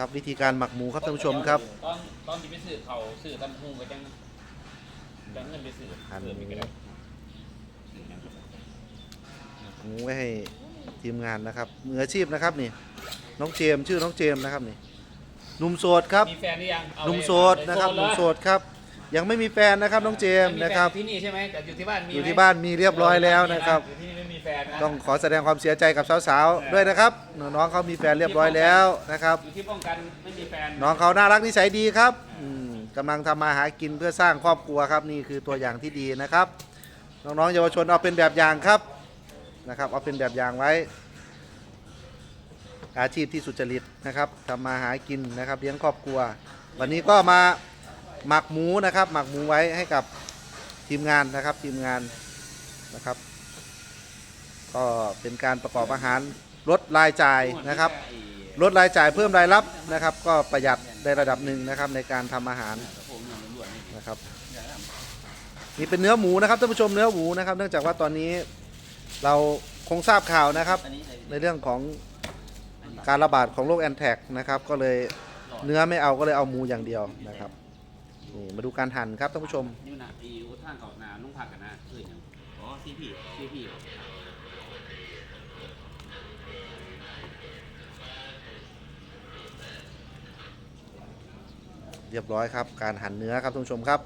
ครับวิธีการหมักหมูครับท่านผู้ชมครับตอนตอนที่ไปซื้อเขาซื้อตำพุงก็จังจังเงินไปซื้อหั่นเพิ่มอีกก็ได้ซื้อหยังก็ได้หมูไว้ให้ทีมงานนะครับมืออาชีพนะครับนี่ น้องเจมส์ชื่อน้องเจมส์นะครับนี่หนุ่มโสดครับมีแฟนหรือยังเอาหนุ่มเลยโสดนะครับหนุ่มโสดครับ ยังไม่มีแฟนนะครับน้องเจมส์มีแฟนะครับที่นี่ใช่ไหมแต่อยู่ที่บ้านมีอยู่ไหมที่บ้านมีเรียบร้อยแล้วนะครับ อยู่ที่นี่ไม่มี แฟนนะต้องขอแสดงความเสียใจกับสาวๆด้วยนะครับน้องเขามีแฟนเรียบร้อยแล้วนะครับ อยู่ที่ป้องกันไม่มีแฟนน้องเขาน่ารักนิสัยดีครับอืมกำลังทำมาหากินเพื่อสร้างครอบครัวครับนี่คือตัวอย่างที่ดีนะครับ น้องๆเยาวชนเอาเป็นแบบอย่างครับนะครับ เอาเป็นแบบอย่างไว้ อาชีพที่สุจริตนะครับทำมาหากินนะครับเลี้ยงครอบครัว วันนี้ก็มาหมักหมูนะครับ หมักหมูไว้ให้กับทีมงานนะครับทีมงานนะครับ ก็เป็นการประกอบอาหารลดรายจ่ายนะครับลดรายจ่ายเพิ่มรายรับนะครับ ก็ประหยัดในระดับหนึ่งนะครับในการทำอาหารนะครับนี่เป็นเนื้อหมูนะครับท่านผู้ชมเนื้อหมูนะครับ เนื่องจากว่าตอนนี้เราคงทราบข่าวนะครับ ในเรื่องของการระบาดของโรคแอนแทกนะครับ ก็เลยเนื้อไม่เอาก็เลยเอาหมูอย่างเดียวนะครับนี่มาดูการหั่นครับท่านผู้ชมนี่นะอีอุท่านเขานาลุงผักกันนะคืออย่างอ๋อซีพีซีพี เรียบร้อยครับ การหั่นเนื้อครับท่านผู้ชมครับ